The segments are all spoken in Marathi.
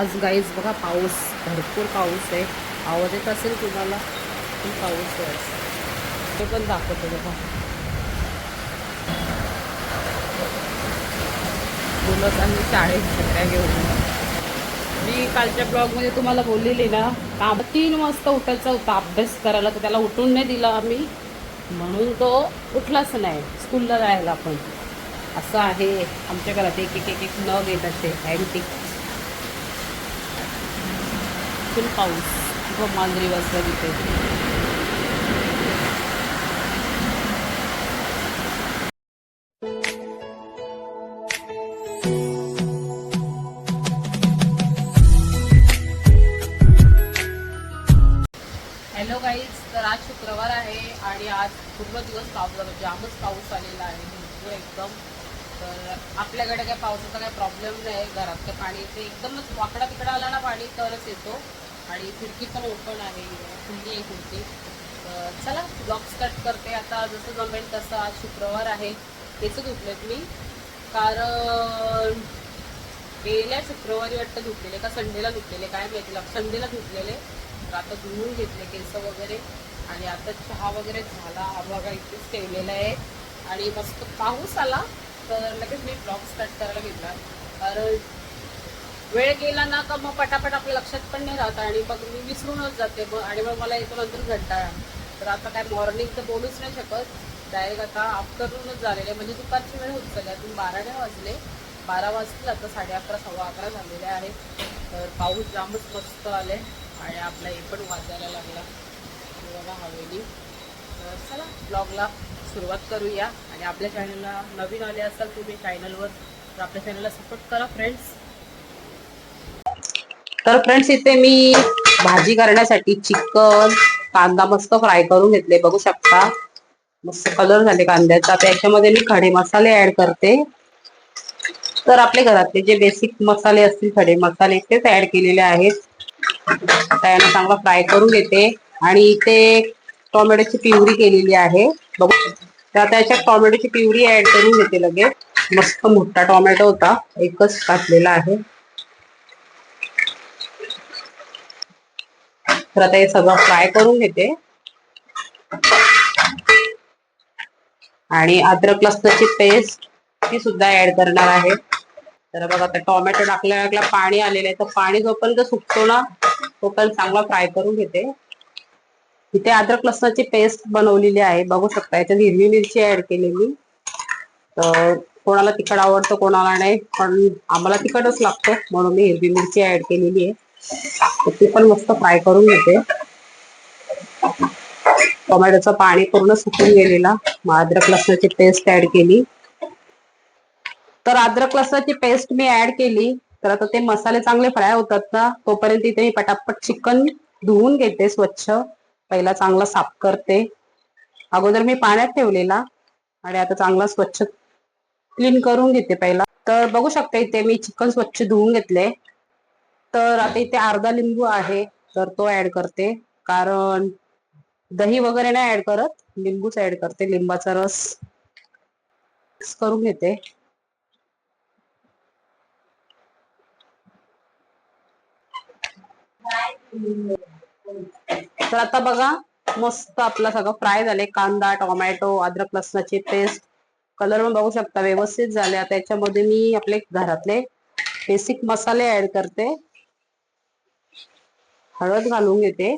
आज गाईज बघा पाऊस भरपूर पाऊस आहे. आवाज येत असेल तुम्हाला? पण पाऊस आहे. ते पण दाखवतो बघा. मुलं आम्ही शाळेत छत्र्या घेऊन. मी कालच्या ब्लॉगमध्ये तुम्हाला बोललेली ना काम तीन वाजता उठायचा होता अभ्यास करायला तर त्याला उठून नाही दिला आम्ही. म्हणून तो उठलाच नाही स्कूलला जायला पण. असं आहे आमच्या घरात एक एक एक एक नग असते ते अँटिक फुल पाऊस व मांजरी बसला तिथे. हॅलो गाईज तर आज शुक्रवार आहे आणि आज पूर्ण दिवस पाऊस जामच पाऊस आलेला आहे. भरपूर एकदम. तर आपल्याकडे काय पावसाचा काही प्रॉब्लेम नाही घरात तर पाणी ते एकदमच वाकडा तिकडा आला ना पाणी तरच येतो. आणि खिडकी पण ओपन आहे. खुल्ली आहे खिडकी. चला ब्लॉग्स कट करते. आता जसं जमेल तसं आज शुक्रवार आहे. तेच धुतलेत मी. कारण गेल्या शुक्रवारी वाटतं धुतलेले का संडेला धुतलेले? काय माहिती. संडेला धुतलेले. तर आता धुवून घेतले केस वगैरे. आणि आता चहा वगैरे झाला. हा बघा इथेच ठेवलेला आहे. आणि मस्त पाऊस आला. तर लगेच मी ब्लॉग स्टार्ट करायला घेतला कारण वेळ गेला ना का मग पटापट आपल्या लक्षात पण नाही राहत आणि मग मी विसरूनच जाते. मग आणि मग मला येतो नंतर घंटाळा तर आता काय मॉर्निंग तर बोलूच नाही शकत. डायरेक्ट आता आफ्टरनूनच झालेले आहे. म्हणजे दुपारची वेळ होत चालली अजून बारा नाही वाजले. बारा वाजतील आता साडे अकरा सव्वा अकरा झालेले आहे. तर पाऊस जामच मस्त आले आणि आपला हे पण वाजायला लागला. बघा हवेली. तर चला ब्लॉगला सुरुवात करूया. आणि आपल्या चॅनलला नवीन आले असाल तुम्ही चॅनलवर तर आपल्या चॅनलला सपोर्ट करा फ्रेंड्स तर फ्रेंड्स इथे मी भाजी करण्यासाठी चिकन कांदा मस्त फ्राय करून घेतले. बघू शकता. मस्त कलर झाले कांद्याचा. त्याच्यामध्ये मी खडे मसाले ऍड करते. तर आपल्या घरातले जे बेसिक मसाले असतील खडे मसाले तेच ऍड केलेले आहेत. त्याला चांगला फ्राय करून घेते. आणि इथे टोमॅटोची प्युरी केलेली आहे. बघू तर आता याच्यात टोमॅटोची प्युरी ऍड करून घेते लगेच. मस्त मोठा टोमॅटो होता. एकच टाकलेला आहे. तर आता हे सगळं फ्राय करून घेते. आणि अद्रक लसणाची पेस्ट ही सुद्धा ऍड करणार आहे. तर बघा आता टोमॅटो टाकल्या टाकल्या पाणी आलेलं आहे. तर पाणी जोपर्यंत सुकतो ना तोपर्यंत चांगला फ्राय करून घेते. इथे अद्रक लसणाची पेस्ट बनवलेली आहे. बघू शकता याच्यात हिरवी मिरची ऍड केलेली. तर कोणाला तिखट आवडतं कोणाला नाही. पण आम्हाला तिखटच लागतं म्हणून मी हिरवी मिरची ऍड केलेली आहे. ते पण मस्त फ्राय करून घेते. टोमॅटोचं पाणी पूर्ण सुकून गेलेला. मग अद्रक लसणाची पेस्ट ऍड केली. तर अद्रक लसणाची पेस्ट मी ऍड केली. तर आता ते मसाले चांगले फ्राय होतात ना तोपर्यंत इथे मी पटापट चिकन धुवून घेते स्वच्छ. पहिला चांगला साफ करते. अगोदर मी पाण्यात ठेवलेला आणि आता चांगला स्वच्छ क्लीन करून घेते पहिला. तर बघू शकता इथे मी चिकन स्वच्छ धुवून घेतले. तर आता इथे अर्धा लिंबू आहे तर तो ऍड करते. कारण दही वगैरे नाही ऍड करत लिंबूच ऍड करते लिंबाचा रस करून घेते. तर आता बघा मस्त आपला सगळं फ्राय झाले कांदा टोमॅटो अद्रक लसणाची पेस्ट कलर पण बघू शकता व्यवस्थित झाले. आता याच्यामध्ये मी आपले घरातले बेसिक मसाले ऍड करते. हळद घालून घेते.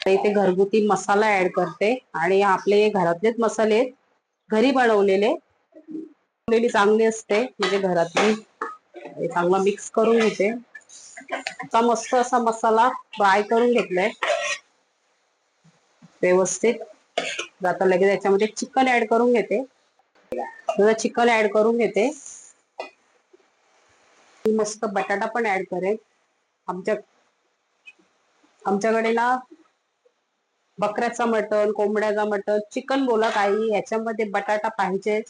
तर इथे घरगुती मसाला ऍड करते. आणि आपले घरातलेच मसाले आहेत, घरी बनवलेले. चांगली असते. म्हणजे घरातली चांगला मिक्स करून घेते. आता मस्त असा मसाला फ्राय करून घेतलाय. व्यवस्थित. आता लगेच याच्यामध्ये चिकन ऍड करून घेते. चिकन ऍड करून घेते. मस्त बटाटा पण ऍड करेल आमच्या आमच्याकडे ना बकऱ्याचा मटण कोंबड्याचा मटण चिकन बोला काही याच्यामध्ये बटाटा पाहिजे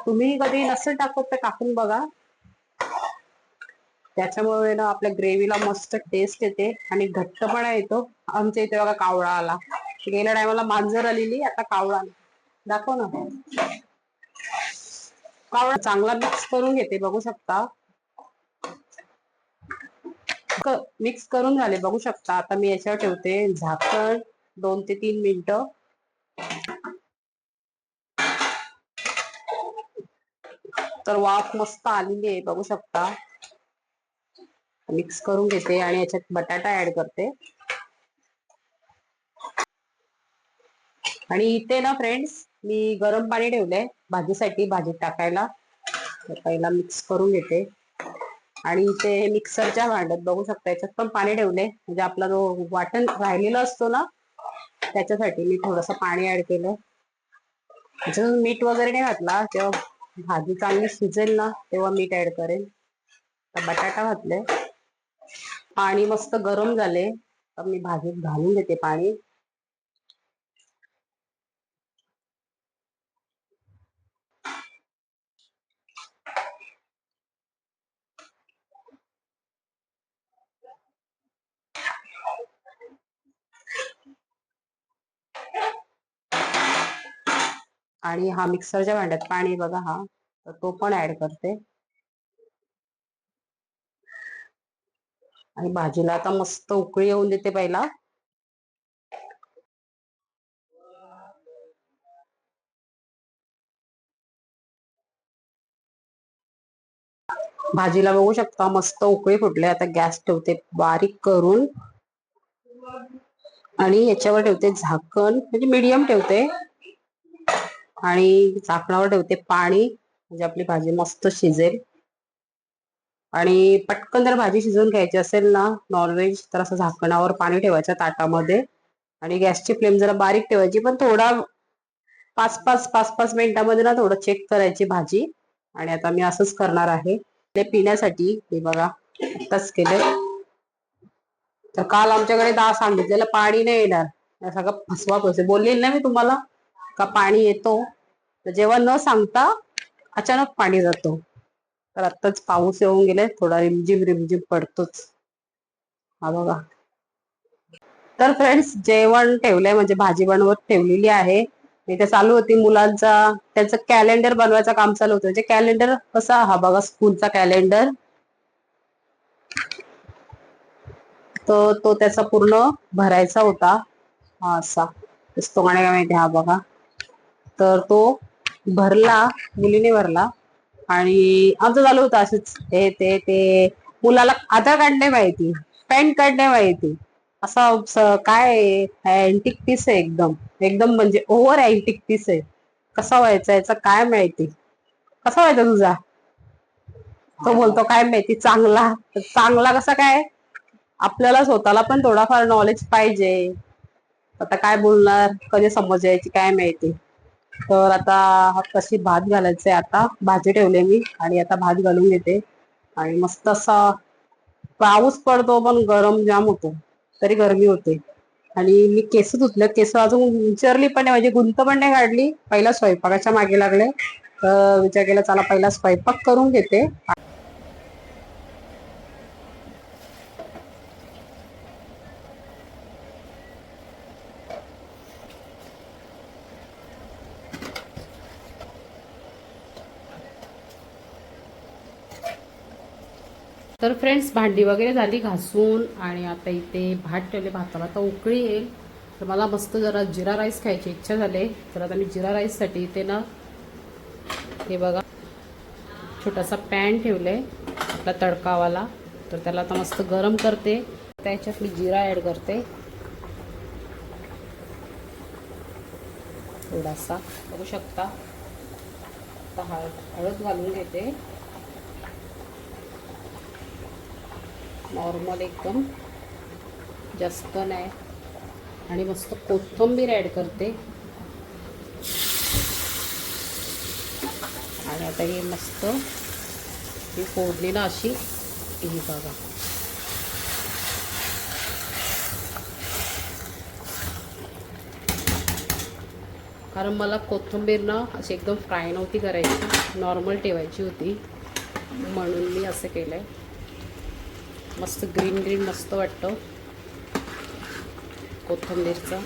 तुम्ही कधी नसेल टाकत तर टाकून बघा. त्याच्यामुळे ना आपल्या ग्रेव्हीला मस्त टेस्ट येते आणि घट्टपणा येतो. आमच्या इथे बघा कावळा आला. गेल्या टायमाला मांजर आलेली आता कावळा आला. दाखव ना. कावळा चांगला मिक्स करून घेते बघू शकता. मिक्स करून झाले बघू शकता. आता मी याच्यावर ठेवते. झाकण दोन ते तीन मिनिट. तर वाफ मस्त आलेली आहे बघू शकता. मिक्स करून घेते आणि याच्यात बटाटा ऍड करते. आणि इथे ना फ्रेंड्स मी गरम पाणी ठेवलंय. भाजीसाठी भाजी टाकायला. पहिला मिक्स करून घेते. आणि इथे मिक्सरच्या भांड्यात बघू शकता याच्यात पण पाणी ठेवले. म्हणजे आपला जो वाटण राहिलेला असतो ना त्याच्यासाठी मी थोडस पाणी ऍड केलं. जर मीठ वगैरे नाही घातला तेव्हा भाजी चांगली शिजेल ना तेव्हा मीठ ऍड करेल बटाटा घातले. पाणी मस्त गरम झाले. तर मी भाजीत घालून देते पाणी. आणि हा मिक्सरच्या भांड्यात पाणी बघा हा तर तो पण ऍड करते. आणि भाजीला आता मस्त उकळी येऊन देते पहिला. भाजीला बघू शकता मस्त उकळी फुटले. आता गॅस ठेवते बारीक करून. आणि याच्यावर ठेवते झाकण म्हणजे मीडियम ठेवते. आणि झाकणावर ठेवते पाणी म्हणजे आपली भाजी मस्त शिजेल. आणि पटकन जर भाजी शिजवून घ्यायची असेल ना नॉनव्हेज तर असं झाकणावर पाणी ठेवायचं ताटामध्ये. आणि गॅसची फ्लेम जरा बारीक ठेवायची पण थोडा पाच पाच पाच पाच मिनिटामध्ये ना थोडं चेक करायची भाजी. आणि आता मी असंच करणार आहे. ते पिण्यासाठी हे बघा आत्ताच केले. तर काल आमच्याकडे दहा सांगितलेलं पाणी नाही येणार. सगळं फसवा फसवे. बोललेल ना मी तुम्हाला का पाणी येतो? जेव्हा न सांगता अचानक पाणी जातो. तर आत्ताच पाऊस येऊन गेले थोडा रिमझिम रिमझिम पडतोच. हा बघा. तर फ्रेंड्स जेवण ठेवलंय म्हणजे भाजी बनवत ठेवलेली आहे. इथे चालू होती मुलांचा त्यांचं कॅलेंडर बनवायचं काम चालू होतं. म्हणजे कॅलेंडर कसा? हा बघा स्कूलचा कॅलेंडर तर तो त्याचा पूर्ण भरायचा होता. हा असा. दिसतो माहिती हा बघा. तर तो भरला मुलीने भरला. आणि आमचं झालं होतं असंच. हे ते ते. मुलाला आधार कार्ड नाही माहिती. पॅन कार्ड नाही माहिती. असा काय अँटिक पीस आहे एकदम. एकदम म्हणजे ओव्हर अँटिक पीस आहे. कसा व्हायचा याचा काय माहिती? कसा व्हायचा तुझा? तो बोलतो काय माहिती? चांगला. चांगला कसा काय? आपल्याला स्वतःला पण थोडाफार नॉलेज पाहिजे. आता काय बोलणार? कधी समज यायची काय माहिती? तर आता कशी भात घालायचे आता? भाजी ठेवले मी आणि आता भात घालून घेते. आणि मस्त असा पाऊस पडतो पण गरम जाम होतो. तरी गरमी होते. आणि मी केस धुतले. केस अजून विचारली पण नाही. म्हणजे गुंत पण नाही काढली. पहिला स्वयंपाकाच्या मागे लागले. तर विचार केला चला पहिला स्वयंपाक करून घेते. तर फ्रेंड्स भांडी वगैरे झाली घासून आणि आता इथे भात ठेवले भाताला आता उकळी येईल. तर मला मस्त जरा जिरा राईस खायची इच्छा झाली. तर आता मी जिरा राईससाठी इथे ना हे बघा छोटासा पॅन ठेवले आपला तडकावाला. तर त्याला आता मस्त गरम करते. त्याच्यात मी जिरा ॲड करते. थोडासा बघू शकता. आता हळद हळद घालून घेते. नॉर्मल एकदम. जास्त नाही. आणि मस्त कोथिंबीर ॲड करते. आणि आता ही मस्त ही फोडली ना अशी. ही बघा. कारण मला कोथिंबीर ना अशी एकदम फ्राय नव्हती करायची. नॉर्मल ठेवायची होती. म्हणून मी असं केलं आहे मस्त ग्रीन ग्रीन मस्त वाटतं. कोथिंबीरचं.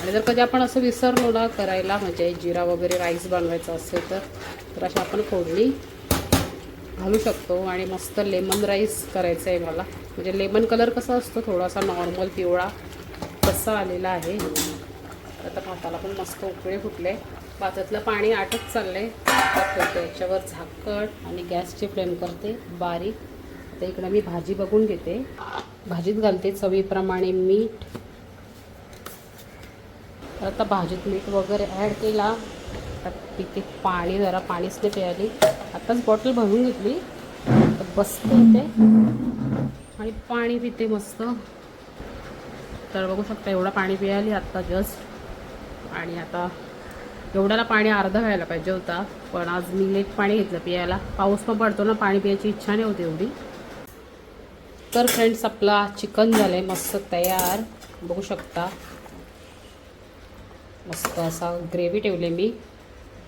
आणि जर कधी आपण असं विसरलो ना करायला म्हणजे जिरा वगैरे राईस बनवायचा असेल तर तर अशा आपण फोडणी घालू शकतो. आणि मस्त लेमन राईस करायचं आहे मला. म्हणजे लेमन कलर कसा असतो थोडासा नॉर्मल पिवळा तसा आलेला आहे. आता भाताला पण मस्त उकळे फुटले. भातातलं पाणी आटत आहे आता ठेवते याच्यावर झाकण आणि गॅसची फ्लेम करते बारीक. आता इकडं मी भाजी बघून घेते. भाजीत घालते चवीप्रमाणे मीठ. तर आता भाजीत मीठ वगैरे ॲड केला. तिथे पिते पाणी जरा पाणीच नाही प्यायली आत्ताच बॉटल भरून घेतली. तर बसते इथे. आणि पाणी पिते मस्त. तर बघू शकता एवढं पाणी पियाली आत्ता जस्ट आणि आता एवढ्याला पाणी अर्धा व्हायला पाहिजे होता. पण आज मी लेट पाणी घेतलं प्यायला. पाऊस पण पडतो ना पाणी प्यायची इच्छा नाही होती एवढी. तर फ्रेंड्स आपला चिकन झालं आहे मस्त तयार. बघू शकता. मस्त असा ग्रेव्ही ठेवले मी.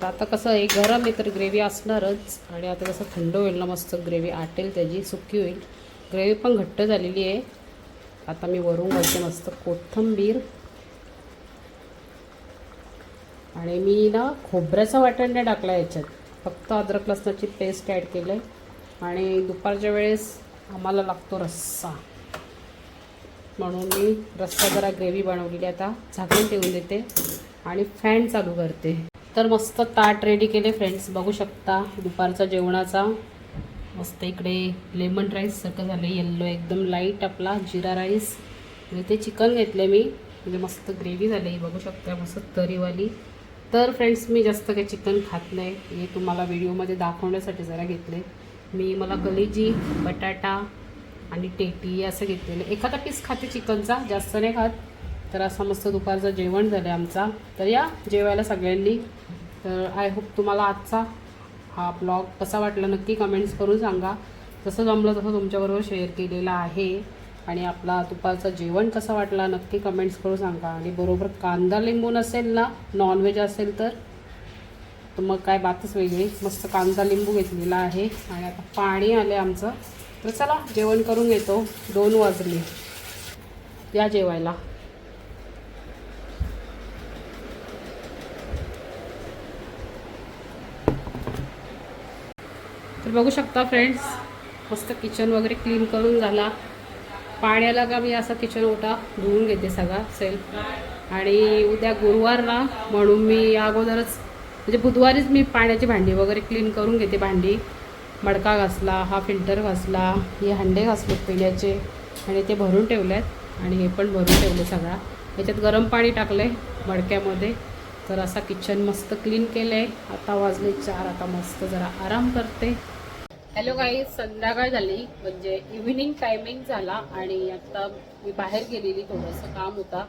तर आता कसं आहे गरम आहे तर ग्रेव्ही असणारच. आणि आता कसं थंड होईल ना मस्त ग्रेव्ही आटेल त्याची सुकी होईल. ग्रेव्ही पण घट्ट झालेली आहे. आता मी वरून घालते मस्त कोथिंबीर. आणि मी ना खोबऱ्याचं वाटण नाही टाकला याच्यात. फक्त अद्रक लसणाची पेस्ट ॲड केलं आहे आणि दुपारच्या वेळेस आम्हाला लागतो रस्सा. म्हणून मी रस्सा जरा ग्रेव्ही बनवलेली आता. झाकून ठेवून देते. आणि फॅन चालू करते. तर मस्त ताट रेडी केले फ्रेंड्स बघू शकता दुपारचा जेवणाचा. मस्त इकडे लेमन राईस सारखं झालं येल्लो एकदम लाइट आपला. जिरा राईस आणि ते चिकन घेतले मी. म्हणजे मस्त ग्रेव्ही झाली बघू शकता. मस्त तरीवाली. तर फ्रेंड्स मी जास्त काही चिकन खात नाही. हे तुम्हाला व्हिडिओमध्ये दाखवण्यासाठी जरा घेतले. मी मला कलेजी बटाटा आणि टेटी असं घेतलेलं. एखादा पीस खाते चिकनचा जास्त नाही खात. तर असं मस्त दुपारचं जेवण झालं आमचा. तर या जेवायला सगळ्यांनी. तर आय होप तुम्हाला आजचा हा ब्लॉग कसा वाटला नक्की कमेंट्स करून सांगा. जसं जमलं तसं तुमच्याबरोबर शेअर केलेला आहे. आणि आपला दुपारचं जेवण कसं वाटला नक्की कमेंट्स करून सांगा. आणि बरोबर कांदा लिंबू नसेल ना नॉनव्हेज असेल तर? तर मग काय बातच वेगळी. मस्त कांदा लिंबू घेतलेला आहे. आणि आता पाणी आले आमचं. तर चला जेवण करून घेतो दोन वाजले. या जेवायला. तर बघू शकता फ्रेंड्स मस्त किचन वगैरे क्लीन करून झाला. पाण्याला का मी असा किचन ओटा धुवून घेते सगळा सेल्फ आणि उद्या गुरुवारला म्हणून मी अगोदरच म्हणजे बुधवारीच मी पाण्याची भांडी वगैरे क्लीन करून घेते भांडी. मडका घासला हा फिल्टर घासला हे हंडे घासले पिण्याचे आणि ते भरून ठेवलेत. आणि हे पण भरून ठेवले सगळा. याच्यात गरम पाणी टाकलं आहे मडक्यामध्ये. तर असा किचन मस्त क्लीन केलं आहे आता वाजले चार आता मस्त जरा आराम करते. हॅलो काही संध्याकाळ झाली. म्हणजे इव्हिनिंग टायमिंग झाला आणि आता मी बाहेर गेलेली थोडंसं काम होता.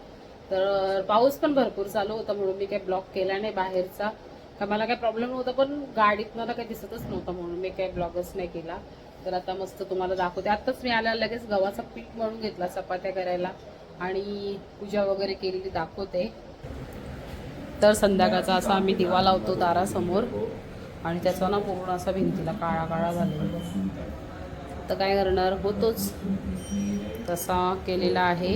तर पाऊस पण भरपूर चालू होता म्हणून मी काही ब्लॉक केला नाही बाहेरचा. का मला काही प्रॉब्लेम नव्हता पण गाडीत मला काही दिसतच नव्हतं म्हणून मी काही ब्लॉगच नाही केला. तर आता मस्त तुम्हाला दाखवते. आत्ताच मी आल्या लगेच गव्हाचा पीठ म्हणून घेतला चपात्या करायला. आणि पूजा वगैरे केलेली दाखवते. तर संध्याकाळचा असा आम्ही दिवा लावतो दारासमोर. आणि त्याचा ना पूर्ण असा भिंतीला काळा काळा झालेला तर काय करणार? होतोच. तसा केलेला आहे.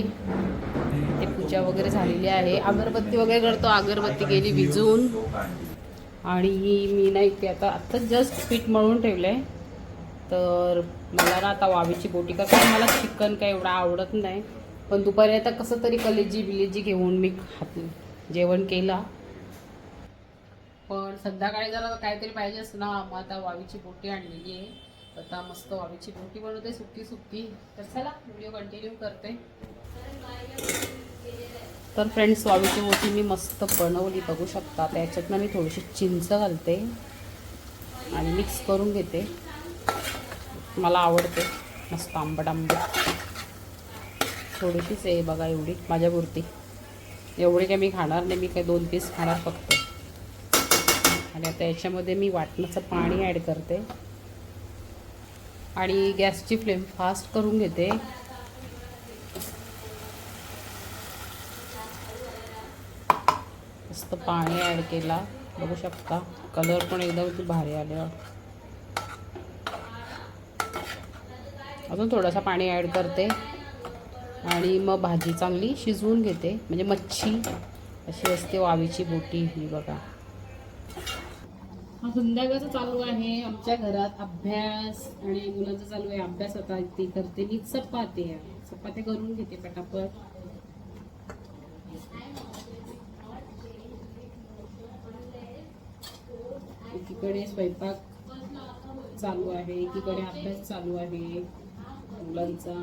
ते पूजा वगैरे झालेली आहे. अगरबत्ती वगैरे करतो. अगरबत्ती गेली विजून. आणि मी नाही ते आता आत्ताच जस्ट पीठ मळून ठेवलं आहे तर मला ना आता वावीची बोटी का काय मला चिकन काय एवढं आवडत नाही. पण दुपारी आता कसं तरी कलेजी बिलेजी घेऊन मी खात. जेवण केला. पण संध्याकाळी जरा काहीतरी पाहिजे असं ना मग आता वावीची बोटी आणलेली आहे. आता मस्त वावीची बोटी बनवते सुकी सुकी. तर चला व्हिडिओ कंटिन्यू करते. तर फ्रेंड्स वावीची बोटी मी मस्त बनवली बघू शकता. त्याच्यातनं मी थोडीशी चिंच घालते आणि मिक्स करून घेते. मला आवडते. मस्त आंबट आंबट थोडीशीच आहे बघा एवढी माझ्यापुरती. एवढी काय मी खाणार नाही मी काय दोन पीस खाणार फक्त. आणि आता याच्यामध्ये मी वाटणाचं पाणी ॲड करते. आणि गॅसची फ्लेम फास्ट करून घेते. मस्त पाणी ॲड केला. बघू शकता कलर पण एकदम भारी आले. अजून थोडासा पाणी ॲड करते. आणि मग भाजी चांगली शिजवून घेते. म्हणजे मच्छी अशी असते वावीची बोटी ही बघा. हा संध्याकाळचं चालू आहे आमच्या घरात अभ्यास आणि मुलांचा चालू आहे. अभ्यास आता ती करते. मी चपाती आहे. करून घेते पटापट. एकीकडे स्वयंपाक चालू आहे. एकीकडे अभ्यास चालू आहे मुलांचा.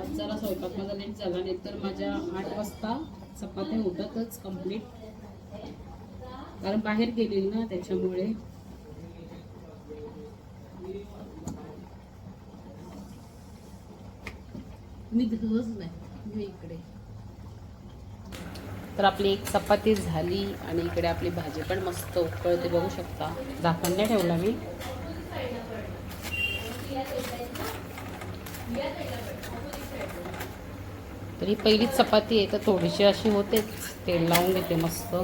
आज जरा स्वयंपाक माझा लेट झाला नाही तर माझ्या आठ वाजता चपात्या होतातच कंप्लीट कारण बाहेर गेलेली ना त्याच्यामुळे. मी धुवच नाही. मी इकडे. तर आपली एक चपाती झाली आणि इकडे आपली भाजी पण मस्त उकळते बघू शकता. झाकण नाही ठेवला मी. तर ही पहिलीच चपाती आहे तर थोडीशी अशी होतेच. तेल लावून घेते मस्त.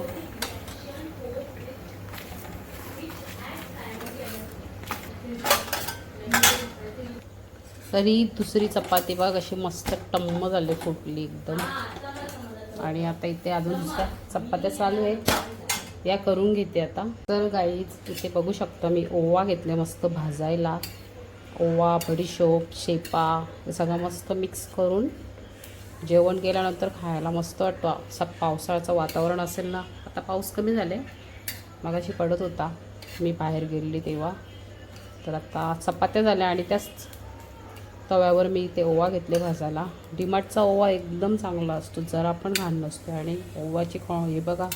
तरी दुसरी चपाती बघ अशी मस्त टम्म झाली फुटली एकदम. आणि आता इथे अजून दुसऱ्या चपात्या चालू आहेत. या करून घेते आता. तर गाईच इथे बघू शकता मी ओवा घेतले मस्त भाजायला. ओवा बडीशोप शेपा हे सगळं मस्त मिक्स करून. जेवण केल्यानंतर खायला मस्त वाटतो. असा पावसाळ्याचं वातावरण असेल ना आता पाऊस कमी झाले. मगाशी पडत होता. मी बाहेर गेलेली तेव्हा. तर आता चपात्या झाल्या आणि त्याच तव्यावर मी ते ओवा घेतले भाजायला. डिमाटचा ओवा एकदम चांगला असतो जरा पण घाण नसतो आणि ओवाची ख हे बघा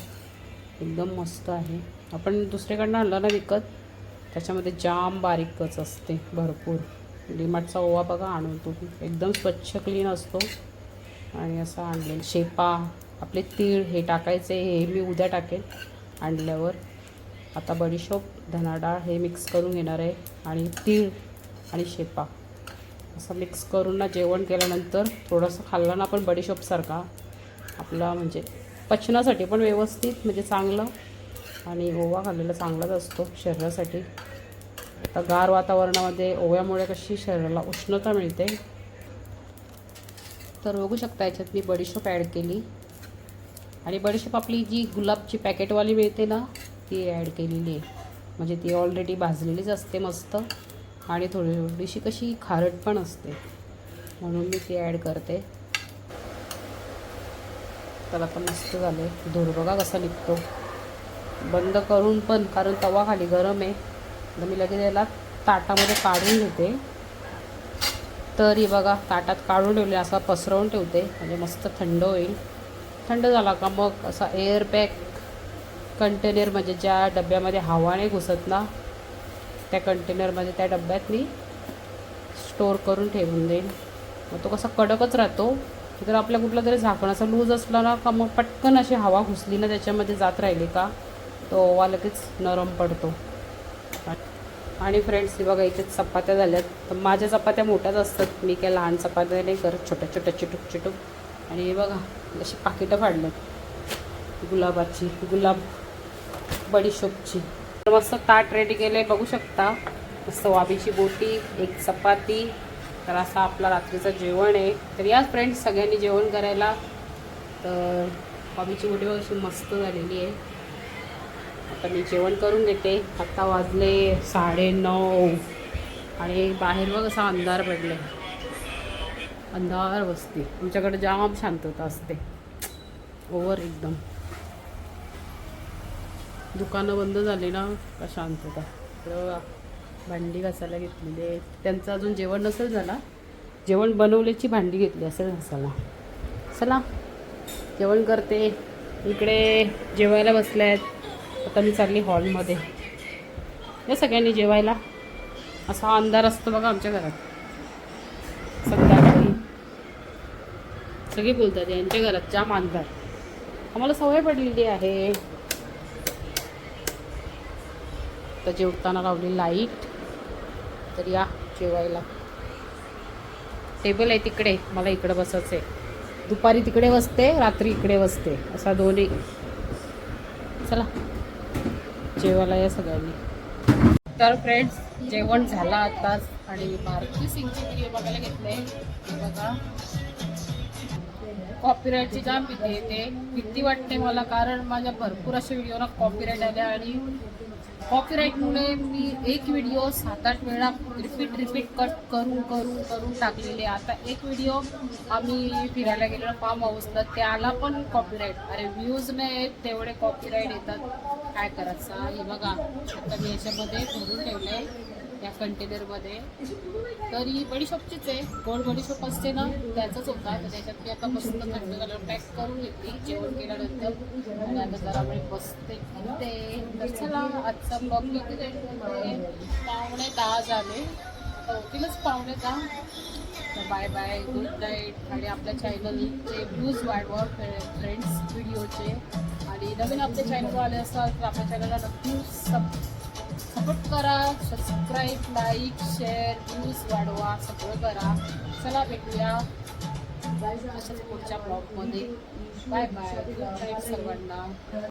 एकदम मस्त आहे. आपण दुसरीकडनं आणलं ना विकत त्याच्यामध्ये जाम बारीकच असते भरपूर. डिमाटचा ओवा बघा आणून तुम्ही एकदम स्वच्छ क्लीन असतो. आणि असं आणलेलं शेपा आपले तीळ हे टाकायचे हे मी उद्या टाकेन. आणल्यावर आता बडीशोप धनाडाळ हे मिक्स करून घेणार आहे. आणि तीळ आणि शेपा. असं मिक्स करून ना जेवण केल्यानंतर थोडंसं खाल्लं ना आपण बडीशोपसारखा आपला म्हणजे पचनासाठी पण व्यवस्थित म्हणजे चांगलं. आणि ओवा खाल्लेला चांगलाच असतो शरीरासाठी. आता गार वातावरणामध्ये ओव्यामुळे कशी शरीराला उष्णता मिळते. तर बघू शकता याच्यात मी बडीशोप ॲड केली. आणि बडीशोप आपली जी गुलाबची पॅकेटवाली मिळते ना ती ॲड केलेली आहे. म्हणजे ती ऑलरेडी भाजलेलीच असते मस्त. आणि थोडी थोडीशी कशी खारट पण असते. म्हणून मी ती ॲड करते. त्याला पण मस्त झाले. धूर बघा कसा निघतो. बंद करून पण कारण तवा खाली गरम आहे. तर मी लगेच याला ताटामध्ये काढून घेते. तरी बघा ताटात काढून ठेवले असा पसरवून ठेवते. म्हणजे मस्त थंड होईल. थंड झाला का मग असा एअर पॅक कंटेनर म्हणजे ज्या डब्यामध्ये हवा नाही घुसत ना त्या कंटेनरमध्ये त्या डब्यात मी स्टोर करून ठेवून देईन. मग तो कसा कडकच राहतो. जर आपल्या कुठला तरी झाकणाचा लूज असला ना का मग पटकन अशी हवा घुसली ना त्याच्यामध्ये जात राहिली का तो ओवा लगेच नरम पडतो. आणि फ्रेंड्स बघा इथे चपात्या झाल्यात. तर माझ्या चपात्या मोठ्याच असतात. मी काय लहान चपात्या नाही करत. छोट्या छोट्या चिटूक चिटूक. आणि बघा अशी पाकिटं फाडलं गुलाबाची गुलाब बडीशोपची. मस्त ताट रेडी केले बघू शकता. मस्त वाबीची बोटी एक चपाती तर असा आपला रात्रीचं जेवण आहे. तर याच फ्रेंड्स सगळ्यांनी जेवण करायला. तर वाबीची बोटी बघ अशी मस्त झालेली आहे. आता मी जेवण करून घेते. आत्ता वाजले साडे नऊ आणि बाहेर बघ असा अंधार पडले अंधार बसते आमच्याकडे जाम शांतता असते. ओवर एकदम. दुकानं बंद झाली ना का शांतता भांडी घासायला घेतलेली. आहे त्यांचं अजून जेवण नसेल झाला. जेवण बनवल्याची भांडी घेतली असेल घासायला. चला जेवण करते. इकडे जेवायला बसल्या आहेत आता मी चालली हॉलमध्ये. या सगळ्यांनी जेवायला. असा अंधार असतो बघा आमच्या घरात. संध्याकाळी. सगळे बोलतात यांच्या घरात जाम अंधार. आम्हाला सवय पडलेली आहे. आत्ता जेवताना लावली लाइट. तर या जेवायला. टेबल आहे तिकडे मला इकडं बसायचं आहे दुपारी तिकडे बसते रात्री इकडे बसते. असा दोन्ही. चला जेवायला या सगळ्यांनी. तर फ्रेंड्स जेवण झालं आताच आणि मारुती सिंगची व्हिडिओ बघायला घेतले. बघा. कॉपीराईटची जाम भीती येते भीती वाटते मला कारण माझ्या भरपूर असे व्हिडिओला कॉपीराईट आल्या आणि कॉपीराईटमुळे मी एक व्हिडिओ सात आठ वेळा रिपीट रिपीट कट करून करून करून टाकलेले. आता एक व्हिडिओ आम्ही फिरायला गेलेलो फार्म हाऊसला त्याला पण कॉपीराईट अरे व्ह्यूज नाही आहेत तेवढे कॉपीराईट येतात. काय करायचं? हे बघा. आता मी याच्यामध्ये भरून ठेवले या कंटेनरमध्ये. तर ही बडीशॉपचीच आहे. गोड बडीशॉप असते ना त्याचाच होता. तर त्याच्यात मी आता मस्त थंड झाल्यावर पॅक करून घेतली जेवण केल्यानंतर. आणि आता जरा मी बसते घेते तर चला आजचा ब्लॉग किती इथे पावणे दहा झाले. होतीलच पावणे दहा. तर बाय बाय गुड नाईट आणि आपल्या चॅनलचे व्ह्यूज वाढवा फ्रेंड्स व्हिडिओचे आणि नवीन आपल्या चॅनलवर आले असाल तर आपल्या चॅनलला नक्की सब सपोर्ट करा सबस्क्राईब लाईक शेअर व्ह्यूज वाढवा सगळं करा. चला भेटूया पुढच्या ब्लॉगमध्ये बाय बाय सर्वांना.